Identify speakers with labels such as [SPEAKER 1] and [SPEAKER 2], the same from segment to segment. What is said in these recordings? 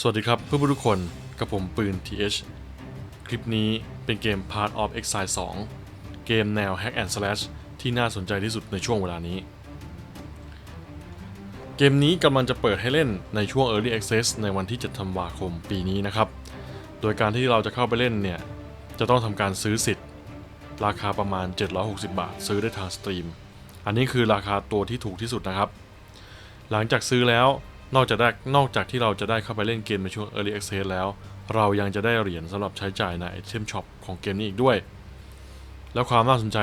[SPEAKER 1] สวัสดีครับเพื่อนๆทุกคนกับผมปืน TH คลิปนี้เป็นเกม Part of Exile 2 เกมแนว Hack and Slash ที่น่าสนใจที่สุดในช่วงเวลานี้ เกมนี้กำลังจะเปิดให้เล่นในช่วง Early Access ในวันที่ 7 ธันวาคมปีนี้นะครับ โดยการที่เราจะเข้าไปเล่นเนี่ย จะต้องทำการซื้อสิทธิ์ ราคาประมาณ 760 บาท ซื้อได้ทางสตรีม อันนี้คือราคาตัวที่ถูกที่สุดนะครับ หลังจากซื้อแล้ว นอกจากได้นอกจากที่เราจะได้เข้าไปเล่นเกมในช่วง Early Access แล้ว เรายังจะได้เหรียญสำหรับใช้จ่ายในไอเทมช็อปของเกมนี้อีกด้วย แล้วความน่าสนใจ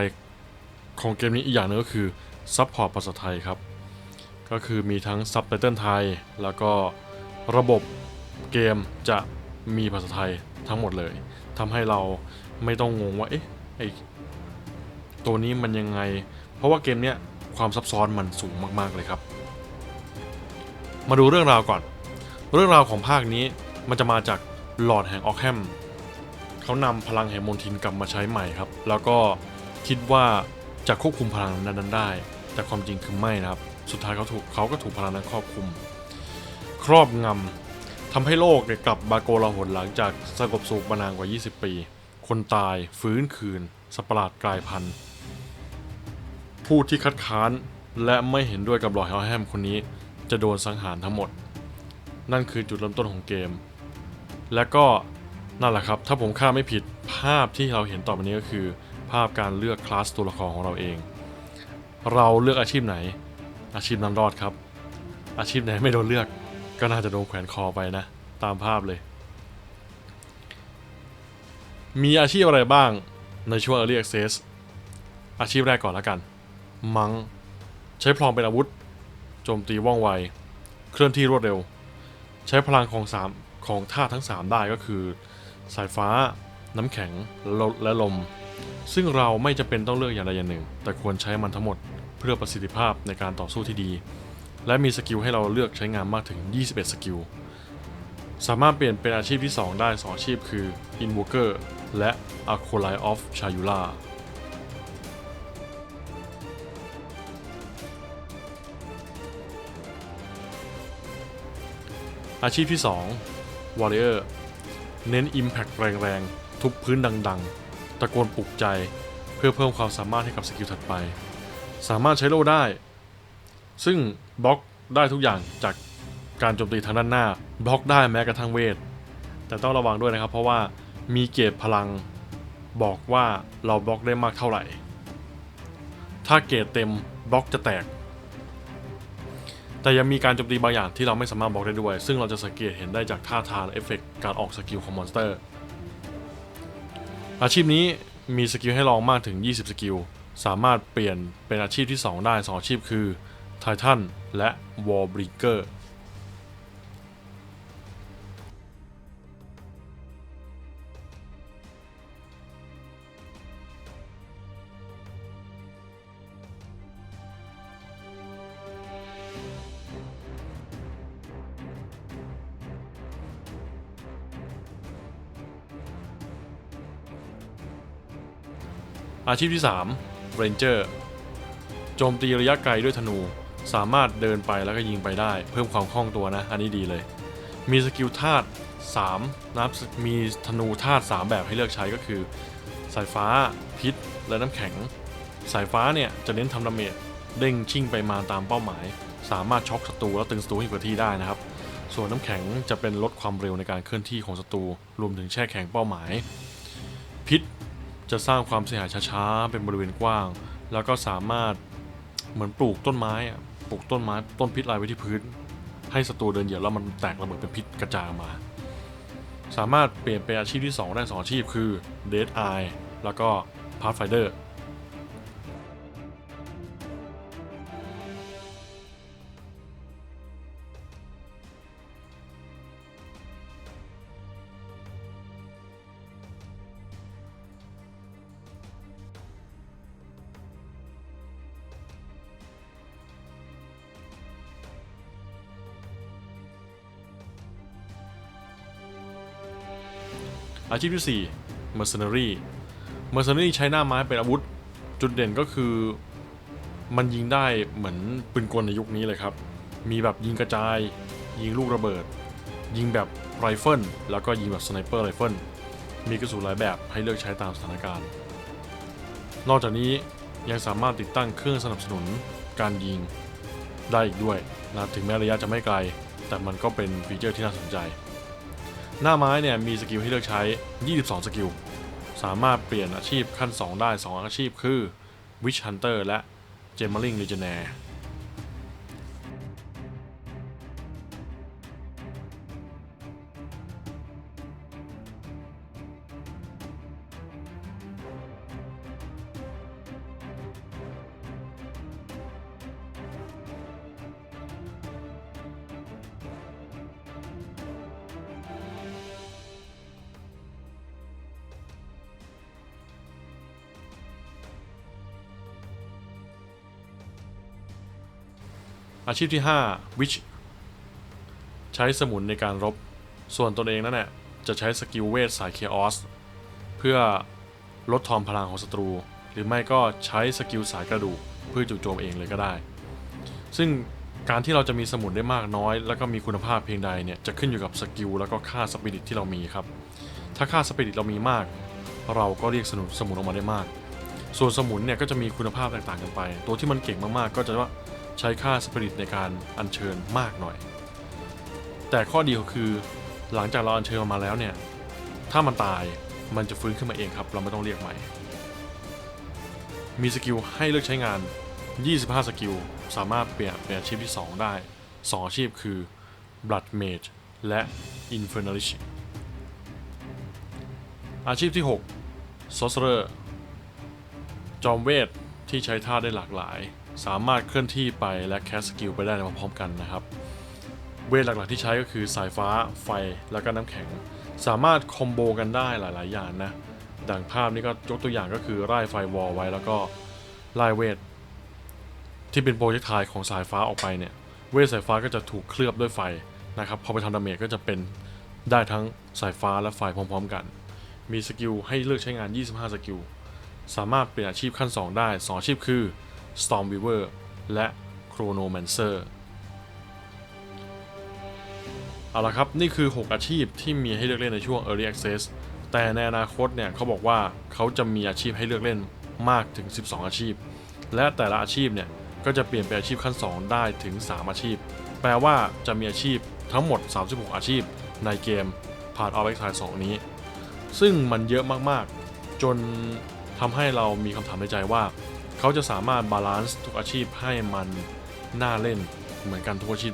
[SPEAKER 1] ของเกมนี้อีกอย่างหนึงก็คือซัพพอร์ตภาษาไทยครับ ก็คือมีทั้งซับไตเติลไทย แล้วก็ระบบเกมจะมีภาษาไทยทั้งหมดเลยทำให้เราไม่ต้องงงว่าเอ๊ะไอตัวนี้มันยังไง เพราะว่าเกมเนี้ยความซับซ้อนมันสูงมาก ๆ เลยครับ มาดูเรื่องราวก่อน เรื่องราวของภาคนี้มันจะมาจากหลอดแห่งออกแฮมเขานำพลังแห่งมนทินกลับมาใช้ใหม่ครับ แล้วก็คิดว่าจะควบคุมพลังนั้นได้ แต่ความจริงคือไม่นะครับ สุดท้ายเขาถูกเขาก็ถูกพลังนั้นครอบคุม ครอบงำทำให้โลกเนี่ยกลับบาโกลาหนหลังจากสงบสุขมานานกว่า 20 ปี คนตายฟื้นคืนสัตว์ประหลาดกลายพันธุ์ ผู้ที่คัดค้านและไม่เห็นด้วยกับหลอดแฮลแฮมคนนี้ จะโดนสังหารทั้งหมด นั่นคือจุดเริ่มต้นของเกม และก็นั่นแหละครับ ถ้าผมคาดไม่ผิดภาพที่เราเห็นต่อไปนี้ก็คือ ภาพการเลือกคลาสตัวละครของเราเอง เราเลือกอาชีพไหน อาชีพนั้นรอดครับ อาชีพไหนไม่โดนเลือก ก็น่าจะโดนแขวนคอไปนะ ตามภาพเลย มีอาชีพอะไรบ้างในช่วง Early Access อาชีพแรกก่อนแล้วกัน มังใช้พลองเป็นอาวุธ โจมตีว่องไว เคลื่อนที่รวดเร็ว ใช้พลังของสามของธาตุทั้ง 3 ได้ก็คือ สายฟ้า น้ำแข็งและลม ซึ่งเราไม่จำเป็นต้องเลือกอย่างใดอย่างหนึ่ง แต่ควรใช้มันทั้งหมดเพื่อประสิทธิภาพในการต่อสู้ที่ดี และมีสกิลให้เราเลือกใช้งานมากถึง 21 สกิล สามารถเปลี่ยนเป็นอาชีพที่ 2 ได้ 2 อาชีพคือ Invoker และ a c o l y of Chayula อาชีพที่ 2 Warrior เน้น Impact แรงๆ ทุบพื้นดังๆ ตะโกนปลุกใจ เพื่อเพิ่มความสามารถให้กับสกิลถัดไป สามารถใช้โล่ได้ ซึ่งบล็อกได้ทุกอย่างจากการโจมตีทางด้านหน้า บล็อกได้แม้กระทั่งเวท แต่ต้องระวังด้วยนะครับ เพราะว่ามีเกจพลังบอกว่าเราบล็อกได้มากเท่าไหร่ ถ้าเกจเต็มบล็อกจะแตก แต่ยังมีการโจมตีบางอย่างที่เราไม่สามารถบอกได้ด้วย ซึ่งเราจะสังเกตเห็นได้จากท่าทางเอฟเฟกต์การออกสกิลของมอนสเตอร์ อาชีพนี้มีสกิลให้ลองมากถึง 20 สกิล สามารถเปลี่ยนเป็นอาชีพที่ 2 ได้ 2 อาชีพคือไททันและวอลบริเกอร์ อาชีพที่3 Ranger โจมตีระยะไกลด้วยธนู สามารถเดินไปแล้วก็ยิงไปได้ เพิ่มความคล่องตัวนะ อันนี้ดีเลย มีสกิลธาตุ3นะครับมีธนูธาตุ3แบบให้เลือกใช้ก็คือ สายฟ้า พิษ และน้ำแข็ง สายฟ้าเนี่ยจะเน้นทำดาเมจเด้งชิ่งไปมาตามเป้าหมาย สามารถช็อกศัตรูและตึงศัตรูให้กับที่ได้นะครับ ส่วนน้ำแข็งจะเป็นลดความเร็วในการเคลื่อนที่ของศัตรูรวมถึงแช่แข็งเป้าหมาย พิษ จะสร้างความเสียหายช้าๆ เป็นบริเวณกว้าง แล้วก็สามารถเหมือนปลูกต้นไม้อะปลูกต้นไม้ต้นพิษลายไว้ที่พื้น ให้ศัตรูเดินเหยียบแล้วมันแตกระเบิดเป็นพิษกระจายมา สามารถเปลี่ยนเป็นอาชีพที่ 2 ได้สองอาชีพคือ Dead Eye แล้วก็ Pathfinder อาชีพที่ 4 Mercenary Mercenary ใช้หน้าไม้เป็นอาวุธ จุดเด่นก็คือมันยิงได้เหมือนปืนกลในยุคนี้เลยครับ มีแบบยิงกระจาย ยิงลูกระเบิด ยิงแบบไรเฟิลแล้วก็ยิงแบบสไนเปอร์ไรเฟิลมีกระสุนหลายแบบให้เลือกใช้ตามสถานการณ์ นอกจากนี้ยังสามารถติดตั้งเครื่องสนับสนุนการยิงได้อีกด้วยนะถึงแม้ระยะจะไม่ไกล แต่มันก็เป็นฟีเจอร์ที่น่าสนใจ หน้าไม้เนี่ยมีสกิลที่เลือกใช้ 22 สกิล สามารถเปลี่ยนอาชีพขั้น 2 ได้ 2 อาชีพคือ Witch Hunter และ Gemmeling Legionnaire อาชีพที่ 5 Witch ใช้สมุนในการรบ ส่วนตนเองนั่นแหละจะใช้สกิลเวทสาย Chaos เพื่อลดทอนพลังของศัตรู หรือไม่ก็ใช้สกิลสายกระดูกเพื่อจู่โจมเองเลยก็ได้ ซึ่งการที่เราจะมีสมุนได้มากน้อย แล้วก็มีคุณภาพเพียงใดเนี่ยจะขึ้นอยู่กับสกิลแล้วก็ค่าสปิริตที่เรามีครับ ถ้าค่าสปิริตเรามีมาก เราก็เรียกสมุนสมุนออกมาได้มาก ส่วนสมุนเนี่ยก็จะมีคุณภาพแตกต่างกันไป ตัวที่มันเก่งมากๆ ก็จะว่า ใช้ค่าสปิริตในการอัญเชิญมากหน่อย แต่ข้อดีก็คือ หลังจากเราอัญเชิญมันมาแล้วเนี่ย ถ้ามันตายมันจะฟื้นขึ้นมาเองครับ เราไม่ต้องเรียกใหม่ มีสกิลให้เลือกใช้งาน 25 สกิล สามารถเปลี่ยนเป็นอาชีพที่ 2 ได้ 2 อาชีพคือ Blood Mage และ Infernalish อาชีพที่ 6 Sorcerer จอมเวทที่ใช้ท่าได้หลากหลาย สามารถเคลื่อนที่ไปและแคสสกิลไปได้พร้อมๆกันนะครับ เวทหลักๆที่ใช้ก็คือสายฟ้าไฟแล้วก็น้ำแข็ง สามารถคอมโบกันได้หลายๆ อย่างนะดังภาพนี้ก็ยกตัวอย่างก็คือไล่ไฟวอลไว้แล้วก็ไล่เวท ที่เป็นโปรเจกต์ไทของสายฟ้าออกไปเนี่ยเวทสายฟ้าก็จะถูกเคลือบด้วยไฟนะครับพอไปทำดาเมจก็จะเป็นได้ทั้งสายฟ้าและไฟพร้อมๆกัน มีสกิลให้เลือกใช้งาน 25 สกิล สามารถเปลี่ยนอาชีพขั้น 2 ได้ 2 อาชีพคือ Storm Weaver และ Chronomancer เอาละครับ นี่คือ 6 อาชีพที่มีให้เลือกเล่นในช่วง Early Access แต่ในอนาคตเนี่ยเขาบอกว่าเขาจะมีอาชีพให้เลือกเล่นมากถึง 12 อาชีพ และแต่ละอาชีพเนี่ยก็จะเปลี่ยนเป็นอาชีพขั้น 2 ได้ถึง 3 อาชีพ แปลว่าจะมีอาชีพทั้งหมด 36 อาชีพในเกม Part of Exile 2นี้ ซึ่งมันเยอะมากๆ จนทำให้เรามีคำถามในใจว่า เขาจะสามารถบาลานซ์ทุกอาชีพให้มันน่าเล่นเหมือนกันทุกอาชีพ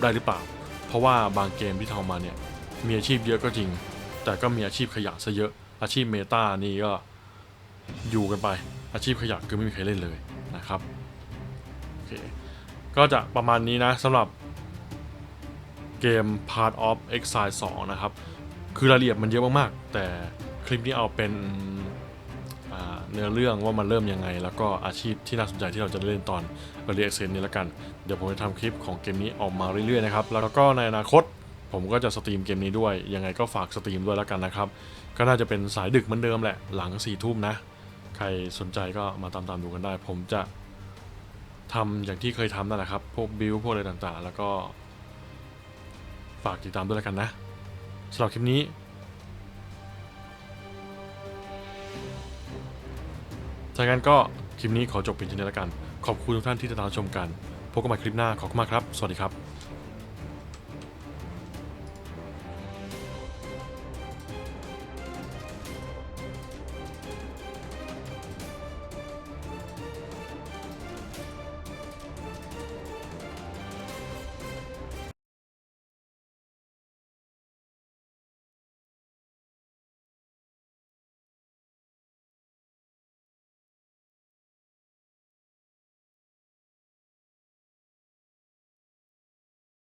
[SPEAKER 1] ได้หรือเปล่า เพราะว่าบางเกมที่ทำมาเนี่ยมีอาชีพเยอะก็จริง แต่ก็มีอาชีพขยะซะเยอะ อาชีพเมตานี่ก็อยู่กันไป อาชีพขยะคือไม่มีใครเล่นเลยนะครับโอเคก็จะประมาณนี้นะสำหรับเกม Part of Exile 2 นะครับ คือรายละเอียดมันเยอะมากๆ แต่คลิปนี้เอาเป็น เนื้อเรื่องว่ามันเริ่มยังไง แล้วก็อาชีพที่น่าสนใจที่เราจะได้เล่นตอน Early Access นี้แล้วกัน เดี๋ยวผมจะทำคลิปของเกมนี้ออกมาเรื่อยๆนะครับ แล้วก็ในอนาคตผมก็จะสตรีมเกมนี้ด้วย ยังไงก็ฝากสตรีมด้วยแล้วกันนะครับ ก็น่าจะเป็นสายดึกเหมือนเดิมแหละ หลังสี่ทุ่มนะ ใครสนใจก็มาตามๆดูกันได้ ผมจะทำอย่างที่เคยทำนั่นแหละครับ พวกบิวพวกอะไรต่างๆ แล้วก็ฝากติดตามด้วยแล้วกันนะสำหรับคลิปนี้ จากนั้นก็คลิปนี้ขอจบเพียงเท่านี้แล้วกัน ขอบคุณทุกท่านที่ติดตามชมกัน พบกันใหม่คลิปหน้าขอบคุณมากครับ สวัสดีครับ